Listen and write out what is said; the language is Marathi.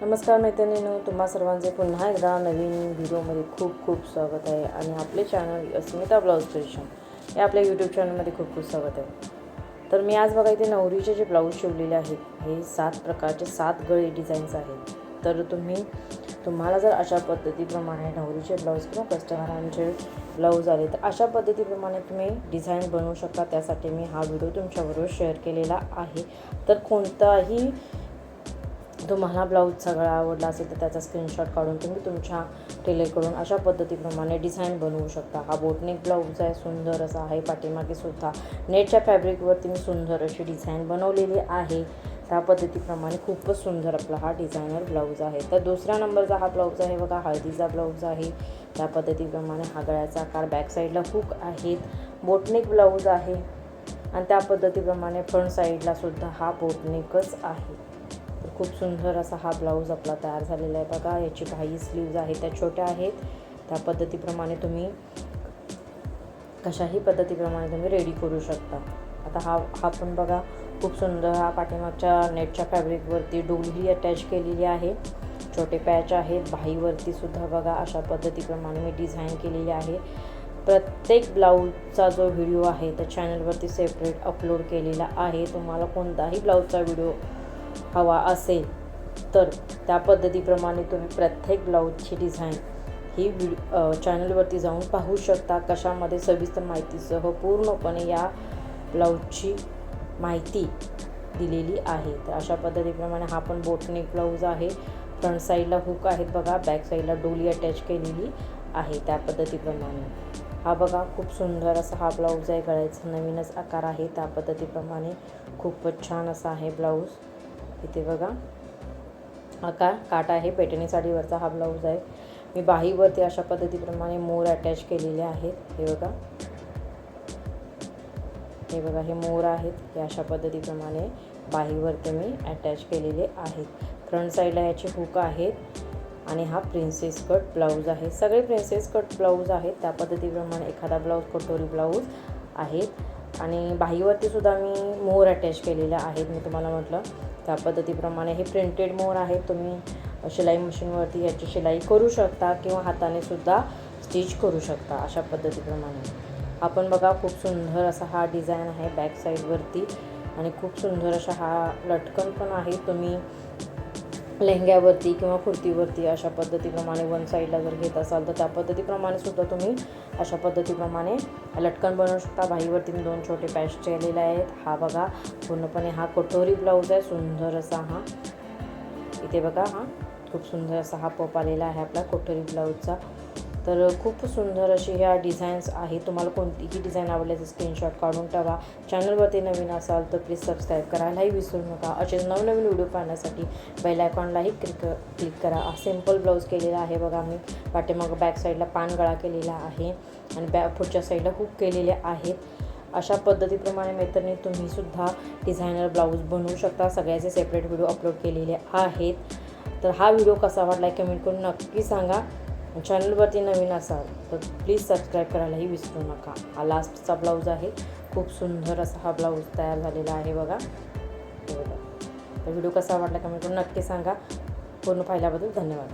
नमस्कार मैत्रिणींनो तुम्हा सर्वांचे पुन्हा एकदा नवीन व्हिडिओमध्ये खूप खूप स्वागत आहे आणि आपले चॅनल अस्मिता ब्लाऊज क्रिएशन हे आपल्या यूट्यूब चॅनलमध्ये खूप खूप स्वागत आहे. तर मी आज बघा इथे नवरीचे जे ब्लाऊज शिवलेले आहेत हे सात प्रकारचे सात गळे डिझाईन्स आहेत. तर तुम्ही तुम्हाला जर अशा पद्धतीप्रमाणे नवरीचे ब्लाऊज किंवा कस्टमरांचे ब्लाऊज आले तर अशा पद्धतीप्रमाणे तुम्ही डिझाईन बनवू शकता. त्यासाठी मी हा व्हिडिओ तुमच्याबरोबर शेअर केलेला आहे. तर कोणताही तुम्हाला ब्लाऊज सगळा आवडला असेल तर त्याचा स्क्रीनशॉट काढून तुम्ही तुमच्या टेलरकडून अशा पद्धतीप्रमाणे डिझाईन बनवू शकता. हा बोटनेक ब्लाऊज आहे सुंदर असा आहे पाठीमागे सुद्धा नेटच्या फॅब्रिकवरती मी सुंदर अशी डिझाईन बनवलेली आहे. त्या पद्धतीप्रमाणे खूपच सुंदर आपला हा डिझायनर ब्लाऊज आहे. तर दुसऱ्या नंबरचा हा ब्लाऊज आहे बघा हळदीचा ब्लाऊज आहे. त्या पद्धतीप्रमाणे हा गळ्याचा आकार बॅक साईडला हुक आहेत. बोटनेक ब्लाऊज आहे. आणि त्या पद्धतीप्रमाणे फ्रंट साईडला सुद्धा हा बोटनेकच आहे. खूप सुंदर असा हा ब्लाऊज आपला तयार झालेला आहे. बघा याची काही स्लीव्ज आहेत त्या छोट्या आहेत. त्या पद्धतीप्रमाणे तुम्ही कशाही पद्धतीप्रमाणे तुम्ही रेडी करू शकता. आता हा हा पण बघा खूप सुंदर हा पाठीमागच्या नेटच्या फॅब्रिकवरती डोली अटॅच केलेली आहे. छोटे पॅच आहेत बाहीवरती सुद्धा बघा अशा पद्धतीप्रमाणे मी डिझाईन केलेली आहे. प्रत्येक ब्लाऊजचा जो व्हिडिओ आहे त्या चॅनलवरती सेपरेट अपलोड केलेला आहे. तुम्हाला कोणताही ब्लाऊजचा व्हिडिओ हवा असेल तर त्या पद्धतीप्रमाणे तुम्ही प्रत्येक ब्लाऊजची डिझाईन ही व्हिडिओ चॅनलवरती जाऊन पाहू शकता. कशामध्ये सविस्तर माहितीसह पूर्णपणे या ब्लाऊजची माहिती दिलेली आहे. तर अशा पद्धतीप्रमाणे हा पण बोटने ब्लाऊज आहे. फ्रंट साईडला हुक आहेत बघा बॅक साईडला डोली अटॅच केलेली आहे त्या पद्धतीप्रमाणे. हा बघा खूप सुंदर असा हा ब्लाऊज आहे. गळ्याचा नवीनच आकार आहे. त्या पद्धतीप्रमाणे खूपच छान असा आहे ब्लाऊज. इथे बघा. आकार काटा आहे. पेटणी साडीवरचा हा ब्लाऊज आहे. मी बाहीवरती अशा पद्धतीप्रमाणे मोर अटॅच केलेले आहेत. हे बघा. हे बघा हे मोर आहेत. हे अशा पद्धतीप्रमाणे बाहीवरती मी अटॅच केलेले आहेत. फ्रंट साईडला याचे हुक आहेत आणि हा प्रिन्सेस कट ब्लाऊज आहे. सगळे प्रिन्सेस कट ब्लाऊज आहेत. त्या पद्धतीप्रमाणे एखादा ब्लाऊज कटोरी ब्लाऊज आहेत. आणि बाहीवरती सुद्धा मी मोर अटॅच केलेला आहेत. मी तुम्हाला म्हटलं. त्या पद्धतीप्रमाणे हे प्रिंटेड मोर आहे तुम्ही शिलाई मशीनवरती याची शिलाई करू शकता किंवा हाताने सुद्धा स्टिच करू शकता अशा पद्धतीप्रमाणे. आपण बघा खूप सुंदर असा हा डिझाईन आहे बॅक साईडवरती आणि खूप सुंदर अशा हा लटकन पण आहे. तुम्ही लेहंग्यावरती किंवा कुर्तीवरती अशा पद्धतीप्रमाणे वन साईडला जर घेत असाल तर त्या पद्धतीप्रमाणे सुद्धा तुम्ही अशा पद्धतीप्रमाणे लटकन बनवू शकता. बाहीवरती मी दोन छोटे पॅच ठेवलेले आहेत. हा बघा पूर्णपणे हा कटोरी ब्लाऊज आहे. सुंदर असा हा. इथे बघा हा. खूप सुंदर असा हा पप आलेला आहे आपला कोठरी ब्लाऊजचा तर खूप सुंदर अशी ह्या डिझाईन्स आहेत. तुम्हाला कोणतीही डिझाईन आवडल्याचं स्क्रीनशॉट काढून ठेवा चॅनलवरती नवीन असाल तर प्लीज सबस्क्राईब करायलाही विसरू नका. असेच नवनवीन व्हिडिओ पाहण्यासाठी बेल आयकॉनलाही क्लिक क्लिक करा. सिंपल ब्लाऊज केलेला आहे बघा मी. पाठीमागं बॅक साईडला पान गळा केलेला आहे आणि बॅ पुढच्या साईडला हुक केलेले आहेत अशा पद्धतीप्रमाणे मैत्रिणी तुम्हीसुद्धा डिझायनर ब्लाऊज बनवू शकता. सगळ्याचे सेपरेट व्हिडिओ अपलोड केलेले आहेत. तर हा व्हिडिओ कसा वाटला कमेंट करून नक्की सांगा. चॅनलवरती नवीन असाल तर प्लीज सबस्क्राईब करायलाही विसरू नका. हा लास्टचा ब्लाऊज आहे. खूप सुंदर असा हा ब्लाऊज तयार झालेला आहे बघा. तर व्हिडिओ कसा वाटला कमेंट करून नक्की सांगा. पूर्ण पाहिल्याबद्दल धन्यवाद.